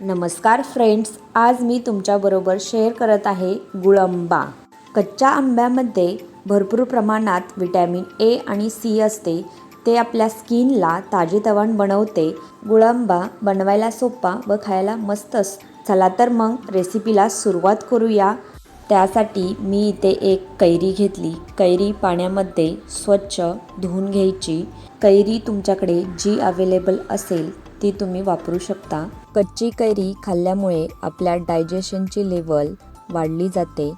नमस्कार फ्रेंड्स आज मी तुमच्याबरोबर शेअर करत आहे गुळंबा. कच्च्या आंब्यामध्ये भरपूर प्रमाणात विटॅमिन ए आणि सी असते. ते आपल्या स्किनला ताजेतवान बनवते. गुळंबा बनवायला सोपा व खायला मस्त असतो चला तर मग रेसिपीला सुरुवात करूया. त्यासाठी मी इथे एक कैरी घेतली. कैरी पाण्यामध्ये स्वच्छ धुवून घ्यायची. कैरी तुमच्याकडे जी अवेलेबल असेल ती तुम्ही वापरू शकता. कच्ची कैरी खाल्ल्यामुळे आपल्या डायजेशनची लेवल वाढली जाते.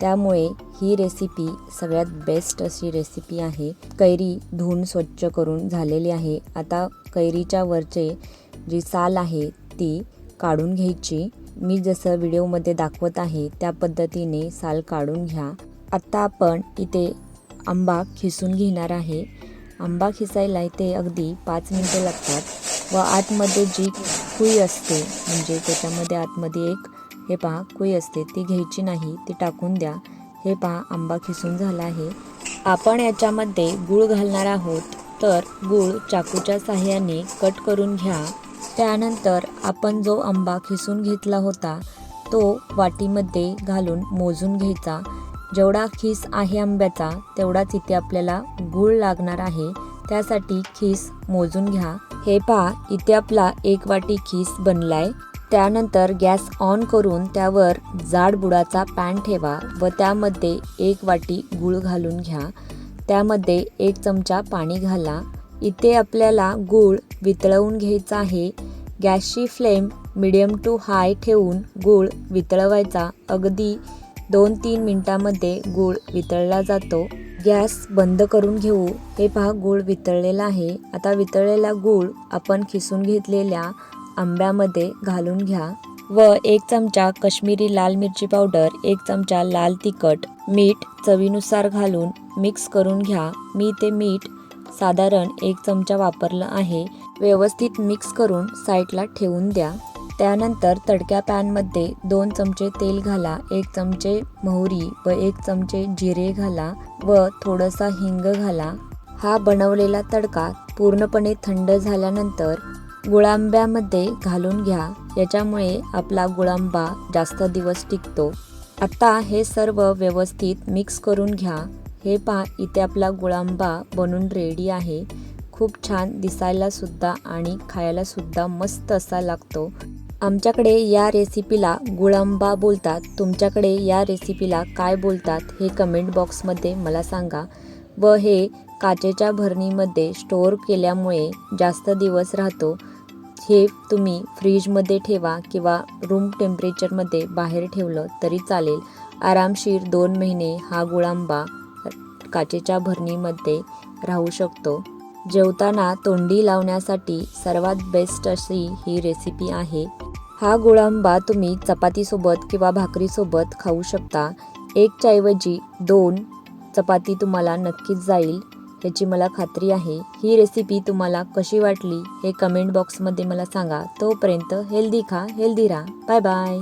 त्यामुळे ही रेसिपी सगळ्यात बेस्ट अशी रेसिपी आहे. कैरी धुवून स्वच्छ करून झालेली आहे. आता कैरीच्या वरचे जी साल आहे ती काढून घ्यायची. मी जसं व्हिडिओमध्ये दाखवत आहे त्या पद्धतीने साल काढून घ्या. आत्ता आपण इथे आंबा खिसून घेणार आहे. आंबा खिसायला इथे अगदी पाच मिनटं लागतात. व आतमध्ये जी कुई असते म्हणजे त्याच्यामध्ये आतमध्ये एक हे पहा कुई असते ती घ्यायची नाही ती टाकून द्या. हे पहा आंबा खिसून झाला आहे. आपण याच्यामध्ये गूळ घालणार आहोत तर गूळ चाकूच्या साह्याने कट करून घ्या. त्यानंतर आपण जो आंबा खिसून घेतला होता तो वाटीमध्ये घालून मोजून घ्यायचा. जेवढा खीस आहे आंब्याचा तेवढाच इथे आपल्याला गूळ लागणार आहे. त्यासाठी खीस मोजून घ्या. हे पहा इथे आपला एक वाटी खीस बनलाय. त्यानंतर गॅस ऑन करून त्यावर जाड बुडाचा पॅन ठेवा व त्यामध्ये एक वाटी गूळ घालून घ्या. त्यामध्ये एक चमचा पाणी घाला. इथे आपल्याला गूळ वितळवून घ्यायचा आहे. गॅसची फ्लेम मिडियम टू हाय ठेवून गूळ वितळवायचा. अगदी दोन तीन मिनटामध्ये गूळ वितळला जातो. गॅस बंद करून घेऊ. हे पहा गूळ वितळलेला आहे. आता वितळलेला गूळ आपण खिसून घेतलेल्या आंब्यामध्ये घालून घ्या. व एक चमचा कश्मीरी लाल मिरची पावडर एक चमचा लाल तिखट मीठ चवीनुसार घालून मिक्स करून घ्या. मी ते मीठ साधारण एक चमचा वापरलं आहे. व्यवस्थित मिक्स करून साईडला ठेवून द्या. त्यानंतर तडक्या पॅनमध्ये दोन चमचे तेल घाला एक चमचे मोहरी व एक चमचे जिरे घाला व थोडासा हिंग घाला. हा बनवलेला तडका पूर्णपणे थंड झाल्यानंतर गुळांब्यामध्ये घालून घ्या. याच्यामुळे आपला गुळांबा जास्त दिवस टिकतो. आत्ता हे सर्व व्यवस्थित मिक्स करून घ्या. हे पहा इथे आपला गुळांबा बनून रेडी आहे. खूप छान दिसायला सुद्धा आणि खायला सुद्धा मस्त असा लागतो. आमच्याकडे या रेसिपीला गुळांबा बोलतात. तुमच्याकडे या रेसिपीला काय बोलतात हे कमेंट बॉक्समध्ये मला सांगा. व हे काचेच्या भरणीमध्ये स्टोअर केल्यामुळे जास्त दिवस राहतो. हे तुम्ही फ्रीजमध्ये ठेवा किंवा रूम टेम्परेचरमध्ये बाहेर ठेवलं तरी चालेल. आरामशीर दोन महिने हा गुळांबा काचेच्या भरणीमध्ये राहू शकतो. जेवताना तोंडी लावण्यासाठी सर्वात बेस्ट अशी ही रेसिपी आहे. हा गुळांबा तुम्ही चपातीसोबत किंवा भाकरीसोबत खाऊ शकता. एकच्या ऐवजी दोन चपाती तुम्हाला नक्कीच जाईल याची मला खात्री आहे. ही रेसिपी तुम्हाला कशी वाटली हे कमेंट बॉक्समध्ये मला सांगा. तोपर्यंत हेल्दी खा हेल्दी राहा. Bye bye